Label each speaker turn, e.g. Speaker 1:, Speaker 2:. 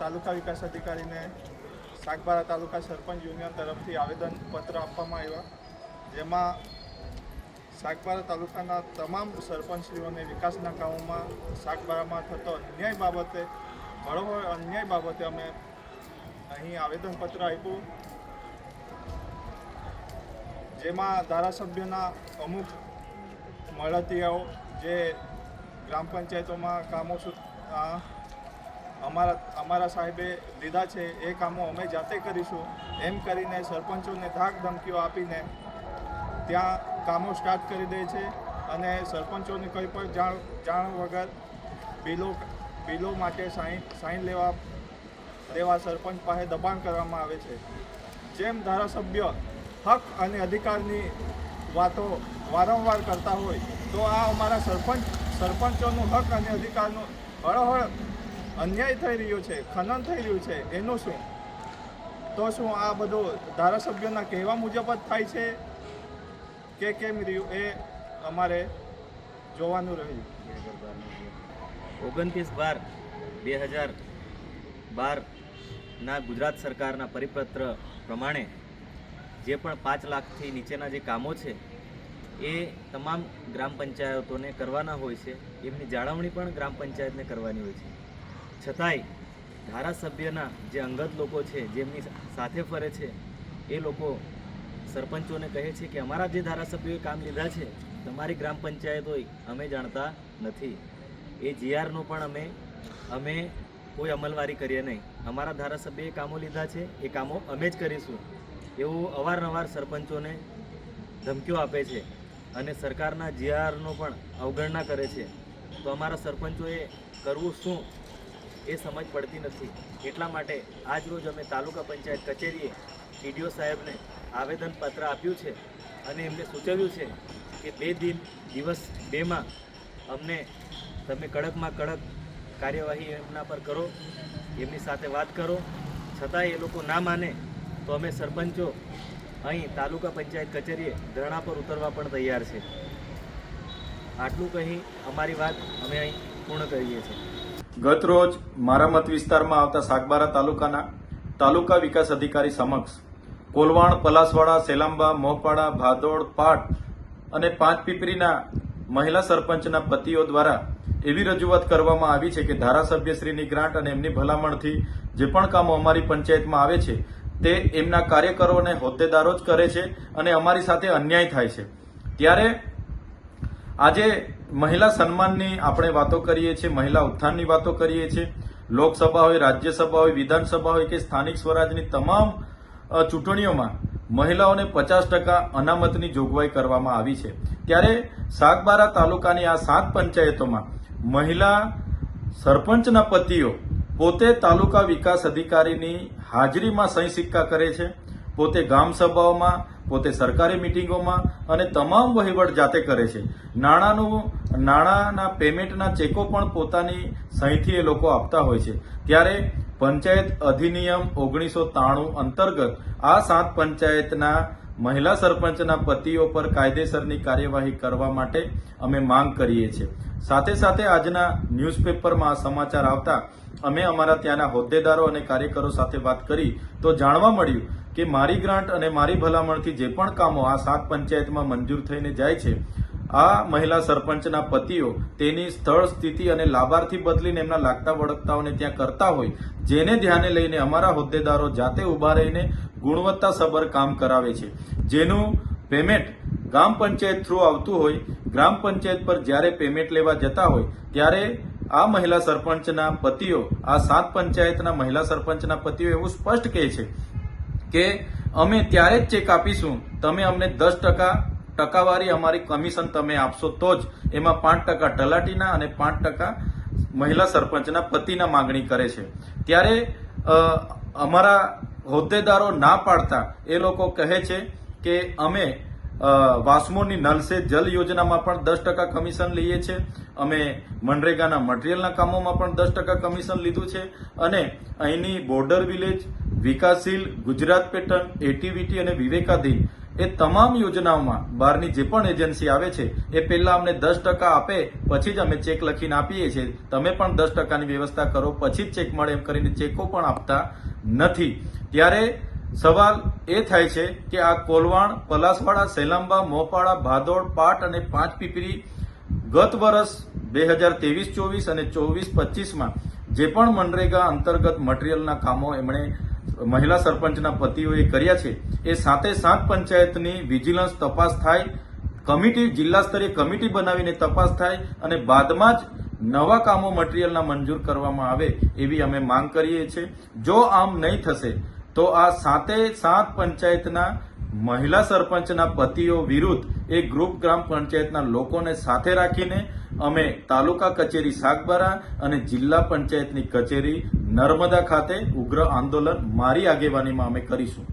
Speaker 1: અધિકારીને સાગબારા તાલુકા સરપંચ યુનિયન તરફથી આવેદનપત્ર આપવામાં આવ્યા. જેમાં સાગબારા તાલુકાના તમામ સરપંચશ્રીઓને વિકાસના કામોમાં સાગબારામાં થતો અન્યાય બાબતે બરોબર અન્યાય બાબતે અમે અહીં આવેદનપત્ર આપ્યું. જેમાં ધારાસભ્યના અમુક મળતિયાઓ જે ગ્રામ પંચાયતોમાં કામો અમારા અમારા સાહેબે લીધા છે એ કામો અમે જાતે કરીશું. એમ કરીને સરપંચોને ધાક ધમકીઓ આપીને ત્યાં કામો સ્ટાર્ટ કરી દે છે અને સરપંચોની કંઈ પણ જાણ જાણ વગર બિલો બિલો માટે સાઈન સાઈન લેવા લેવા સરપંચ પાસે દબાણ કરવામાં આવે છે. જેમ ધારાસભ્ય હક અને અધિકારની વાતો વારંવાર કરતા હોય, તો આ અમારા સરપંચ, સરપંચોનું હક અને અધિકારનું હળહળ અન્યાય થઈ રહ્યો છે, ખનન થઈ રહ્યું છે, એનું શું? તો શું આ બધું ધારાસભ્યોના કહેવા મુજબ જ થાય છે કે કેમ રહ્યું એ અમારે જોવાનું રહ્યું?
Speaker 2: ઓગણત્રીસ બાર બે હજાર બારના ગુજરાત સરકારના પરિપત્ર પ્રમાણે જે પણ પાંચ લાખથી નીચેના જે કામો છે, એ તમામ ગ્રામ પંચાયતોને કરવાના હોય છે. એમની જાળવણી પણ ગ્રામ પંચાયતને કરવાની હોય છે. છતાંય ધારાસભ્યના જે અંગત લોકો છે જેમની સાથે ફરે છે, એ લોકો સરપંચોને કહે છે કે અમારા જે ધારાસભ્યોએ કામ લીધા છે, તમારી ગ્રામ પંચાયત હોય, અમે જાણતા નથી. એ જીઆરનો પણ અમે અમે કોઈ અમલવારી કરીએ નહીં. અમારા ધારાસભ્યએ કામો લીધા છે, એ કામો અમે જ કરીશું. એવું અવારનવાર સરપંચોને ધમકીઓ આપે છે અને સરકારના જીઆરનો પણ અવગણના કરે છે. તો અમારા સરપંચોએ કરવું શું? એ સમજ પડતી નથી. એટલા માટે આજ રોજ અમે તાલુકા પંચાયત કચેરીએ ટીડીઓ સાહેબને આવેદનપત્ર આપ્યું છે અને એમને સૂચવ્યું છે કે બે દિન, દિવસ, બેમાં અમને તમે કડકમાં કડક કાર્યવાહી એમના પર કરો, એમની સાથે વાત કરો. છતાંય એ લોકો ના માને તો અમે સરપંચો અહીં તાલુકા પંચાયત કચેરીએ ધરણા પર ઉતરવા પણ તૈયાર છે. આટલું કહી અમારી વાત અમે અહીં પૂર્ણ કરીએ છીએ.
Speaker 3: ગત રોજ મારા મત વિસ્તારમાં આવતા સાગબારા તાલુકાના તાલુકા વિકાસ અધિકારી સમક્ષ કોલવાણ, પલાસવાડા, સેલાંબા મોહપાડા ભાદોડ, પાટ અને પાંચ પીપરીના મહિલા સરપંચના પતિઓ દ્વારા એવી રજૂઆત કરવામાં આવી છે કે ધારાસભ્યશ્રીની ગ્રાન્ટ અને એમની ભલામણથી જે પણ કામો અમારી પંચાયતમાં આવે છે, તે એમના કાર્યકરો અને હોદ્દેદારો જ કરે છે અને અમારી સાથે અન્યાય થાય છે. ત્યારે આજે મહિલા સન્માનની આપણે વાતો કરીએ છીએ, મહિલા ઉત્થાનની વાતો કરીએ છીએ. લોકસભા હોય, રાજ્યસભા હોય, વિધાનસભા હોય કે સ્થાનિક સ્વરાજની તમામ ચૂંટણીઓમાં મહિલાઓને પચાસ ટકા અનામતની જોગવાઈ કરવામાં આવી છે. ત્યારે સાગબારા તાલુકાની આ સાત પંચાયતોમાં મહિલા સરપંચના પતિઓ પોતે તાલુકા વિકાસ અધિકારીની હાજરીમાં સહી સિક્કા કરે છે. પોતે ગામ સભાઓમાં, પોતે સરકારી મિટિંગોમાં અને તમામ વહીવટ જાતે કરે છે. નાણાંનું, નાણાંના પેમેન્ટના ચેકો પણ પોતાની સહીથી એ લોકો આપતા હોય છે. ત્યારે પંચાયત અધિનિયમ ઓગણીસો ત્રાણું અંતર્ગત આ સાત પંચાયતના મહિલા સરપંચના પતિઓ પર કાયદેસરની કાર્યવાહી કરવા માટે અમે માંગ કરીએ છીએ. સાથે સાથે આજના ન્યૂઝપેપરમાં આ સમાચાર આવતા અમે અમારા ત્યાંના હોદ્દેદારો અને કાર્યકરો સાથે વાત કરી તો જાણવા મળ્યું કે મારી ગ્રાન્ટ અને મારી ભલામણથી જે પણ કામો આ સાત પંચાયતમાં મંજૂર થઈને જાય છે આ મહિલા સરપંચના પતિઓ તેની સ્થળ, સ્થિતિ અને લાભાર્થી બદલીને એમના લાગતા વળગતાઓને ત્યાં કરતા હોય, જેને ધ્યાને લઈને અમારા હોદ્દેદારો જાતે ઊભા રહીને ગુણવત્તાસભર કામ કરાવે છે. જેનું પેમેન્ટ ગ્રામ પંચાયત થ્રુ આવતું હોય, ગ્રામ પંચાયત પર જ્યારે પેમેન્ટ લેવા જતા હોય, ત્યારે આ મહિલા સરપંચના પતિઓ, આ સાત પંચાયતના મહિલા સરપંચના પતિઓ એવું સ્પષ્ટ કહે છે કે, અમે ત્યારે જ ચેક આપીશું. તમે અમને દસ ટકા ટકાવારી અમારી કમિશન તમે આપશો તો જ એમાં પાંચ ટકા તલાટીના અને પાંચ ટકા મહિલા સરપંચના પતિના માંગણી કરે છે. ત્યારે અમારા હોદ્દેદારો ના પાડતા એ લોકો કહે છે કે અમે વાસ્મોની નલ સે જલ યોજનામાં પણ દસ ટકા કમિશન લઈએ છીએ અમે મનરેગાના મટીરિયલના કામોમાં પણ દસ ટકા કમિશન લીધું છે. અને અહીંની બોર્ડર વિલેજ, વિકાસશીલ ગુજરાત પેટર્ન એટીવીટી અને વિવેકાધીન એ તમામ યોજનાઓમાં બહારની જે પણ એજન્સી આવે છે, એ પહેલા અમને દસ ટકા આપે, પછી જ અમે ચેક લખીને આપીએ છીએ. તમે પણ દસ ટકાની વ્યવસ્થા કરો, પછી જ ચેક મળે એમ કરીને ચેકો પણ આપતા નથી. ત્યારે સવાલ એ થાય છે કે આ કોલવાણ, પલાસવાડા, સેલાંબા, મોપાડા, ભાદોડ, પાટ અને પાંચ પીપરી ગત વર્ષ બે હજાર ત્રેવીસ ચોવીસ અને ચોવીસ પચીસમાં જે પણ મનરેગા અંતર્ગત મટીરિયલના કામો એમણે મહિલા સરપંચના પતિઓએ કર્યા છે. એ સાતે સાત પંચાયતની વિજિલન્સ તપાસ થાય, કમિટી, જિલ્લા સ્તરીય કમિટી બનાવીને તપાસ થાય અને બાદમાં જ નવા કામો મટીરિયલના મંજૂર કરવામાં આવે એવી અમે માંગ કરીએ છીએ. જો આમ નહીં થશે, તો આ સાતે સાત પંચાયતના મહિલા સરપંચના પતિઓ વિરુદ્ધ એ ગ્રુપ ગ્રામ પંચાયતના લોકોને સાથે રાખીને અમે તાલુકા કચેરી સાગબારા અને જિલ્લા પંચાયતની કચેરી નર્મદા ખાતે ઉગ્ર આંદોલન મારી આગેવાનીમાં અમે કરીશું.